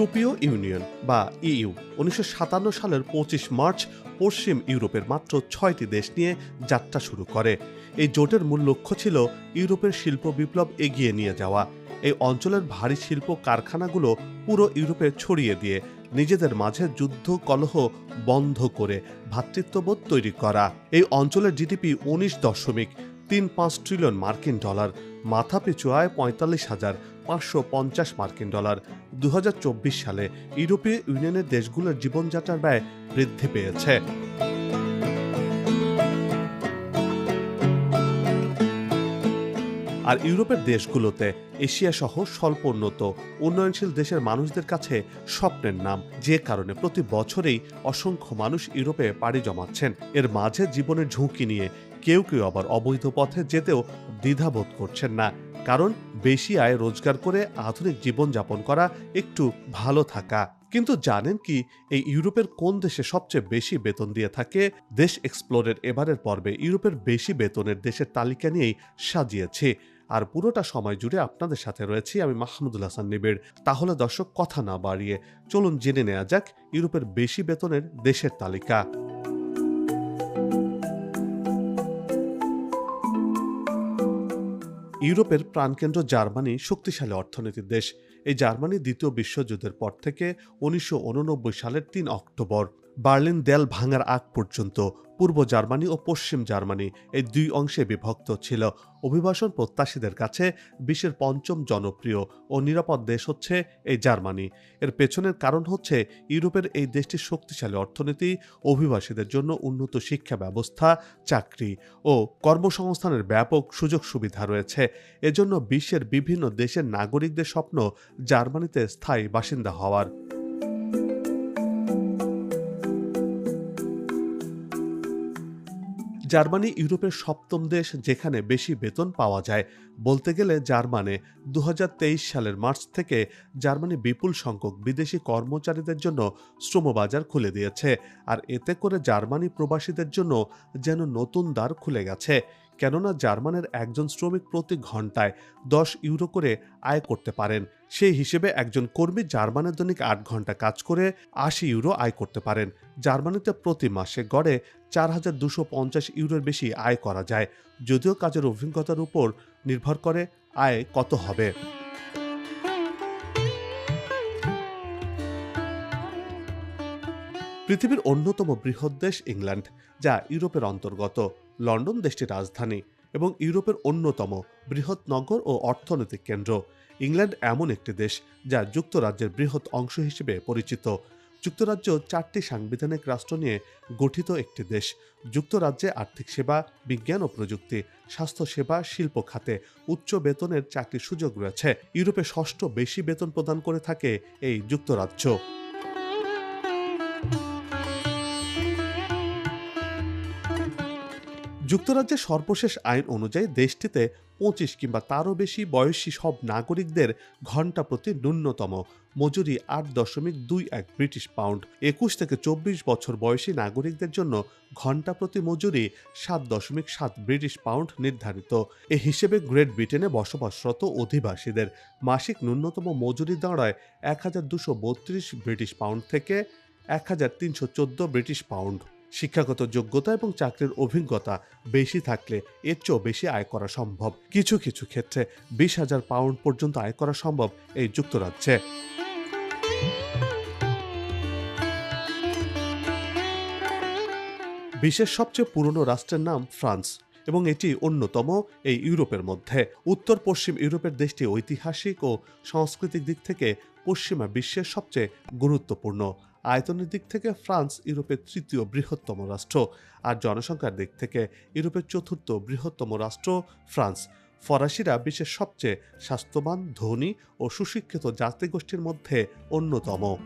ইউরোপীয় ইউনিয়ন, বা ইইউ, উনিশশো সালের পঁচিশ মার্চ পশ্চিম ইউরোপের মাত্র ছয়টি দেশ নিয়ে যাত্রা শুরু করে। এই জোটের মূল লক্ষ্য ছিল ইউরোপের শিল্প বিপ্লব এগিয়ে নিয়ে যাওয়া। এই অঞ্চলের ভারী শিল্প কারখানাগুলো পুরো ইউরোপে ছড়িয়ে দিয়ে নিজেদের মাঝে যুদ্ধ কলহ বন্ধ করে ভ্রাতৃত্ববোধ তৈরি করা। এই অঞ্চলের জিডিপি উনিশ দশমিক তিন পাঁচ ট্রিলিয়ন মার্কিন ডলার, মাথাপিছু আয় পঁয়তাল্লিশ হাজার পাঁচশো পঞ্চাশ মার্কিন ডলার দু হাজার চব্বিশ সালে ইউরোপীয় ইউনিয়নের দেশগুলোর জীবনযাত্রার ব্যয় বৃদ্ধি পেয়েছে। আর ইউরোপের দেশগুলোতে এশিয়া সহ স্বল্প উন্নত উন্নয়নশীল দেশের মানুষদের কাছে স্বপ্নের নাম, যে কারণে প্রতি বছরেই অসংখ্য মানুষ ইউরোপে পাড়ি জমাচ্ছেন। এর মাঝে জীবনের ঝুঁকি নিয়ে কেউ কেউ আবার অবৈধ পথে যেতেও দ্বিধাবোধ করছেন না। কারণ বেশি আয় রোজগার করে আধুনিক জীবনযাপন করা, একটু ভালো থাকা। কিন্তু জানেন কি, এই ইউরোপের কোন দেশে সবচেয়ে বেশি বেতন দিয়ে থাকে? দেশ এক্সপ্লোরের এবারের পর্বে ইউরোপের বেশি বেতনের দেশের তালিকা নিয়েই সাজিয়েছে। আর পুরোটা সময় জুড়ে আপনাদের সাথে রয়েছি আমি মাহমুদুল হাসান নিবিড়। তাহলে দর্শক, কথা না বাড়িয়ে চলুন জেনে নেওয়া যাক ইউরোপের বেশি বেতনের দেশের তালিকা। ইউরোপের প্রাণকেন্দ্র জার্মানি শক্তিশালী অর্থনীতির দেশ। এই জার্মানি দ্বিতীয় বিশ্বযুদ্ধের পর থেকে উনিশশো উননব্বই সালের তিন অক্টোবর। বার্লিন দেয়াল ভাঙার আগ পর্যন্ত পূর্ব জার্মানি ও পশ্চিম জার্মানি এই দুই অংশে বিভক্ত ছিল। অভিবাসন প্রত্যাশীদের কাছে বিশ্বের পঞ্চম জনপ্রিয় ও নিরাপদ দেশ হচ্ছে এই জার্মানি। এর পেছনের কারণ হচ্ছে ইউরোপের এই দেশটির শক্তিশালী অর্থনীতি, অভিবাসীদের জন্য উন্নত শিক্ষা ব্যবস্থা, চাকরি ও কর্মসংস্থানের ব্যাপক সুযোগ সুবিধা রয়েছে। এজন্য বিশ্বের বিভিন্ন দেশের নাগরিকদের স্বপ্ন জার্মানিতে স্থায়ী বাসিন্দা হওয়ার। জার্মানি ইউরোপের সপ্তম দেশ যেখানে বেশি বেতন পাওয়া যায়। বলতে গেলে জার্মানে দু হাজার তেইশ সালের মার্চ থেকে জার্মানি বিপুল সংখ্যক বিদেশি কর্মচারীদের জন্য শ্রমবাজার খুলে দিয়েছে। আর এতে করে জার্মানি প্রবাসীদের জন্য যেন নতুন দ্বার খুলে গেছে। কেননা জার্মানের একজন শ্রমিক প্রতি ঘন্টায় দশ ইউরো করে আয় করতে পারেন। সেই হিসেবে একজন কর্মী জার্মানের দৈনিক আট ঘণ্টা কাজ করে আশি ইউরো আয় করতে পারেন। জার্মানিতে প্রতি মাসে গড়ে চার হাজার দুশো পঞ্চাশ ইউরোর বেশি আয় করা যায়। যদিও কাজের অভিজ্ঞতার উপর নির্ভর করে আয় কত হবে। পৃথিবীর অন্যতম বৃহৎ দেশ ইংল্যান্ড, যা ইউরোপের অন্তর্গত। লন্ডন দেশটির রাজধানী এবং ইউরোপের অন্যতম বৃহৎ নগর ও অর্থনৈতিক কেন্দ্র। ইংল্যান্ড এমন একটি দেশ, যা যুক্তরাজ্যের বৃহৎ অংশ হিসেবে পরিচিত। যুক্তরাজ্য চারটি সাংবিধানিক রাষ্ট্র নিয়ে গঠিত একটি দেশ। যুক্তরাজ্যে আর্থিক সেবা, বিজ্ঞান ও প্রযুক্তি স্বাস্থ্যসেবা শিল্প খাতে উচ্চ বেতনের চাকরির সুযোগ রয়েছে। ইউরোপে ষষ্ঠ বেশি বেতন প্রদান করে থাকে এই যুক্তরাজ্য। যুক্তরাজ্যের সর্বশেষ আইন অনুযায়ী দেশটিতে পঁচিশ কিংবা তারও বেশি বয়সী সব নাগরিকদের ঘণ্টা প্রতি ন্যূনতম মজুরি আট দশমিক দুই এক ব্রিটিশ পাউন্ড। একুশ থেকে চব্বিশ বছর বয়সী নাগরিকদের জন্য ঘণ্টা প্রতি মজুরি সাত দশমিক সাত ব্রিটিশ পাউন্ড নির্ধারিত। এ হিসেবে গ্রেট ব্রিটেনে বসবাসরত অধিবাসীদের মাসিক ন্যূনতম মজুরি দাঁড়ায় এক হাজার দুশো বত্রিশ ব্রিটিশ পাউন্ড থেকে এক হাজার তিনশো চোদ্দ ব্রিটিশ পাউন্ড। শিক্ষাগত যোগ্যতা এবং চাকরির অভিজ্ঞতা বেশি থাকলে এর চেয়েও বেশি আয় করা সম্ভব। কিছু কিছু ক্ষেত্রে বিশ হাজার পাউন্ড পর্যন্ত আয় করা সম্ভব এই যুক্তরাজ্যে। বিশ্বের সবচেয়ে পুরনো রাষ্ট্রের নাম ফ্রান্স এবং এটি অন্যতম এই ইউরোপের মধ্যে। উত্তর পশ্চিম ইউরোপের দেশটি ঐতিহাসিক ও সাংস্কৃতিক দিক থেকে পশ্চিমা বিশ্বের সবচেয়ে গুরুত্বপূর্ণ। আয়তনের দিক থেকে ফ্রান্স ইউরোপের তৃতীয় বৃহত্তম রাষ্ট্র আর জনসংখ্যার দিক থেকে ইউরোপের চতুর্থ বৃহত্তম রাষ্ট্র ফ্রান্স। ফরাসিরা বিশ্বের সবচেয়ে স্বাস্থ্যবান, ধনী ও সুশিক্ষিত জাতিগোষ্ঠীর মধ্যে অন্যতম।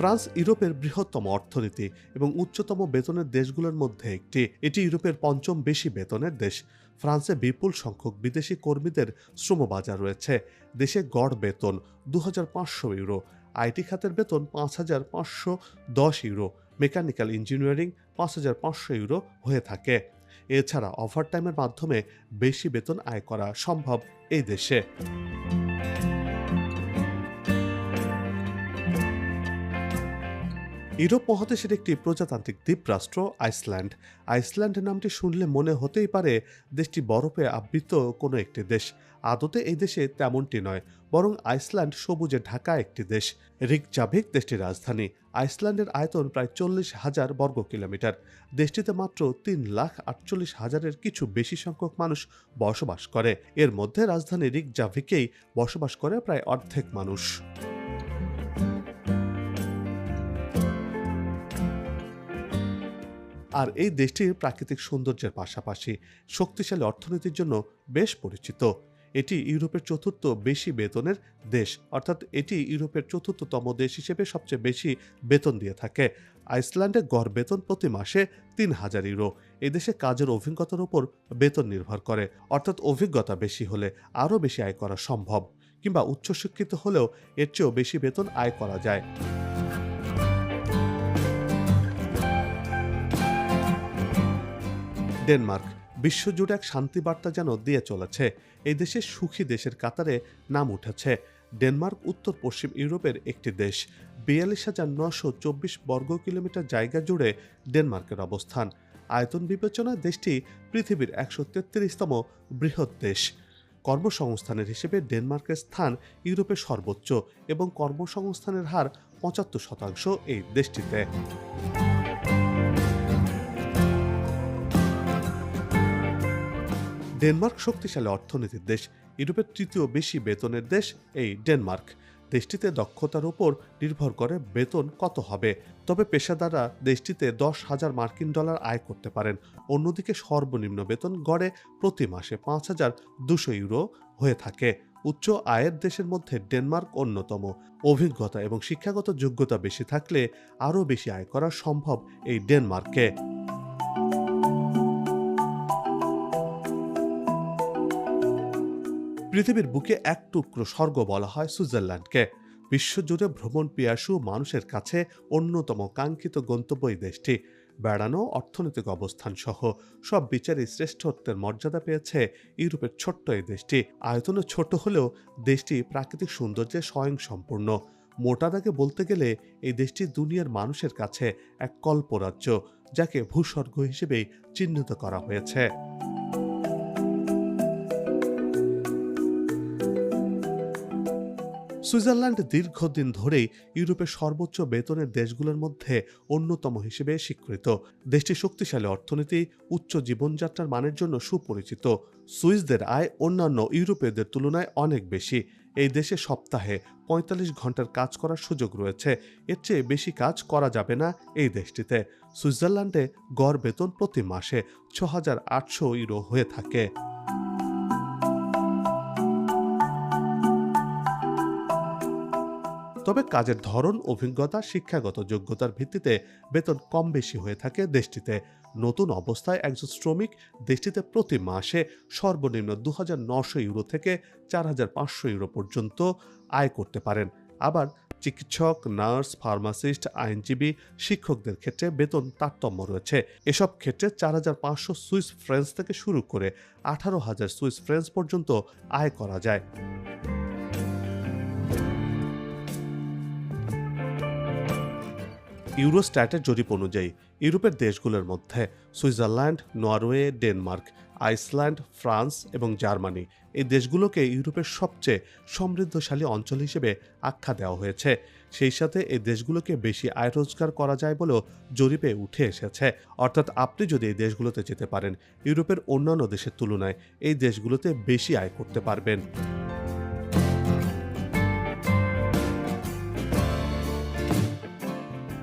ফ্রান্স ইউরোপের বৃহত্তম অর্থনীতি এবং উচ্চতম বেতনের দেশগুলোর মধ্যে একটি। এটি ইউরোপের পঞ্চম বেশি বেতনের দেশ। ফ্রান্সে বিপুল সংখ্যক বিদেশি কর্মীদের শ্রমবাজার রয়েছে। দেশে গড় বেতন দু হাজার পাঁচশো ইউরো, আইটি খাতের বেতন পাঁচ হাজার পাঁচশো দশ ইউরো, মেকানিক্যাল ইঞ্জিনিয়ারিং পাঁচ হাজার পাঁচশো ইউরো হয়ে থাকে। এছাড়া ওভারটাইমের মাধ্যমে বেশি বেতন আয় করা সম্ভব এই দেশে। ইউরোপ মহাদেশের একটি প্রজাতান্ত্রিক দ্বীপরাষ্ট্র, আইসল্যান্ড। আইসল্যান্ড নামটি শুনলে মনে হতেই পারে দেশটি বরফে আবৃত কোনো একটি দেশ। আদতে এই দেশে তেমনটি নয়, বরং আইসল্যান্ড সবুজে ঢাকা একটি দেশ। রিকজাভিক দেশটির রাজধানী। আইসল্যান্ডের আয়তন প্রায় চল্লিশ হাজার বর্গ কিলোমিটার। দেশটিতে মাত্র তিন লাখ আটচল্লিশ হাজারের কিছু বেশি সংখ্যক মানুষ বসবাস করে। এর মধ্যে রাজধানী রিকজাভিকেই বসবাস করে প্রায় অর্ধেক মানুষ। আর এই দেশটির প্রাকৃতিক সৌন্দর্যের পাশাপাশি শক্তিশালী অর্থনীতির জন্য বেশ পরিচিত। এটি ইউরোপের চতুর্থ বেশি বেতনের দেশ, অর্থাৎ এটি ইউরোপের চতুর্থতম দেশ হিসেবে সবচেয়ে বেশি বেতন দিয়ে থাকে। আইসল্যান্ডে গড় বেতন প্রতি মাসে তিন হাজার ইউরো। এই দেশে কাজের অভিজ্ঞতার উপর বেতন নির্ভর করে, অর্থাৎ অভিজ্ঞতা বেশি হলে আরও বেশি আয় করা সম্ভব, কিংবা উচ্চশিক্ষিত হলেও এর চেয়েও বেশি বেতন আয় করা যায়। ডেনমার্ক বিশ্বজুড়ে এক শান্তি বার্তা যেন দিয়ে চলেছে। এই দেশে সুখী দেশের কাতারে নাম উঠেছে। ডেনমার্ক উত্তর পশ্চিম ইউরোপের একটি দেশ। বিয়াল্লিশ হাজার নশো চব্বিশ বর্গ কিলোমিটার জায়গা জুড়ে ডেনমার্কের অবস্থান। আয়তন বিবেচনায় দেশটি পৃথিবীর একশো তেত্রিশতম বৃহৎ দেশ। কর্মসংস্থানের হিসেবে ডেনমার্কের স্থান ইউরোপের সর্বোচ্চ এবং কর্মসংস্থানের হার পঁচাত্তর শতাংশ এই দেশটিতে। ডেনমার্ক শক্তিশালী অর্থনীতির দেশ, ইউরোপের তৃতীয় বেশি বেতনের দেশ এই ডেনমার্ক। দেশটিতে দক্ষতার উপর নির্ভর করে বেতন কত হবে। তবে পেশাদাররা দেশটিতে দশ হাজার মার্কিন ডলার আয় করতে পারেন। অন্যদিকে সর্বনিম্ন বেতন গড়ে প্রতি মাসে পাঁচ হাজার দুশো ইউরো হয়ে থাকে। উচ্চ আয়ের দেশের মধ্যে ডেনমার্ক অন্যতম। অভিজ্ঞতা এবং শিক্ষাগত যোগ্যতা বেশি থাকলে আরও বেশি আয় করা সম্ভব এই ডেনমার্কে। পৃথিবীর বুকে এক টুকরো স্বর্গ বলা হয় সুইজারল্যান্ডকে। বিশ্বজুড়ে ভ্রমণ পিয়াসু মানুষের কাছে অন্যতম কাঙ্ক্ষিত গন্তব্য এই দেশটি। বেড়ানো, অর্থনৈতিক অবস্থান সহ সব বিচারে শ্রেষ্ঠত্বের মর্যাদা পেয়েছে ইউরোপের ছোট্ট এই দেশটি। আয়তনে ছোট হলেও দেশটি প্রাকৃতিক সৌন্দর্যে স্বয়ংসম্পূর্ণ। মোটা দাগে বলতে গেলে এই দেশটি দুনিয়ার মানুষের কাছে এক কল্পরাজ্য, যাকে ভূস্বর্গ হিসেবেই চিহ্নিত করা হয়েছে। সুইজারল্যান্ড দীর্ঘদিন ধরেই ইউরোপের সর্বোচ্চ বেতনের দেশগুলোর মধ্যে অন্যতম হিসেবে স্বীকৃত। দেশটির শক্তিশালী অর্থনীতি, উচ্চ জীবনযাত্রার মানের জন্য সুপরিচিত। সুইসদের আয় অন্যান্য ইউরোপীয়দের তুলনায় অনেক বেশি। এই দেশে সপ্তাহে পঁয়তাল্লিশ ঘণ্টার কাজ করার সুযোগ রয়েছে। এর চেয়ে বেশি কাজ করা যাবে না এই দেশটিতে। সুইজারল্যান্ডে গড় বেতন প্রতি মাসে ছ ইউরো হয়ে থাকে। তবে কাজের ধরন, অভিজ্ঞতা, শিক্ষাগত যোগ্যতার ভিত্তিতে বেতন কম বেশি হয়ে থাকে দেশটিতে। নতুন অবস্থায় একজন শ্রমিক দেশটিতে প্রতি মাসে সর্বনিম্ন দু ইউরো থেকে চার হাজার পাঁচশো ইউরো পর্যন্ত আয় করতে পারেন। আবার চিকিৎসক, নার্স, ফার্মাসিস্ট, আইনজীবী, শিক্ষকদের ক্ষেত্রে বেতন তারতম্য রয়েছে। এসব ক্ষেত্রে চার হাজার পাঁচশো সুইস ফ্রেন্স থেকে শুরু করে আঠারো হাজার সুইস ফ্রেন্স পর্যন্ত আয় করা যায়। ইউরোস্ট্যাটের জরিপ অনুযায়ী, ইউরোপের দেশগুলোর মধ্যে Switzerland, Norway, Denmark, Iceland, France এবং জার্মানি এই দেশগুলোকে ইউরোপের সবচেয়ে সমৃদ্ধশালী অঞ্চল হিসেবে আখ্যা দেওয়া হয়েছে। সেই সাথে এই দেশগুলোকে বেশি আয় রোজগার করা যায় বলেও জরিপে উঠে এসেছে। অর্থাৎ আপনি যদি এই দেশগুলোতে যেতে পারেন, ইউরোপের অন্যান্য দেশের তুলনায় এই দেশগুলোতে বেশি আয় করতে পারবেন।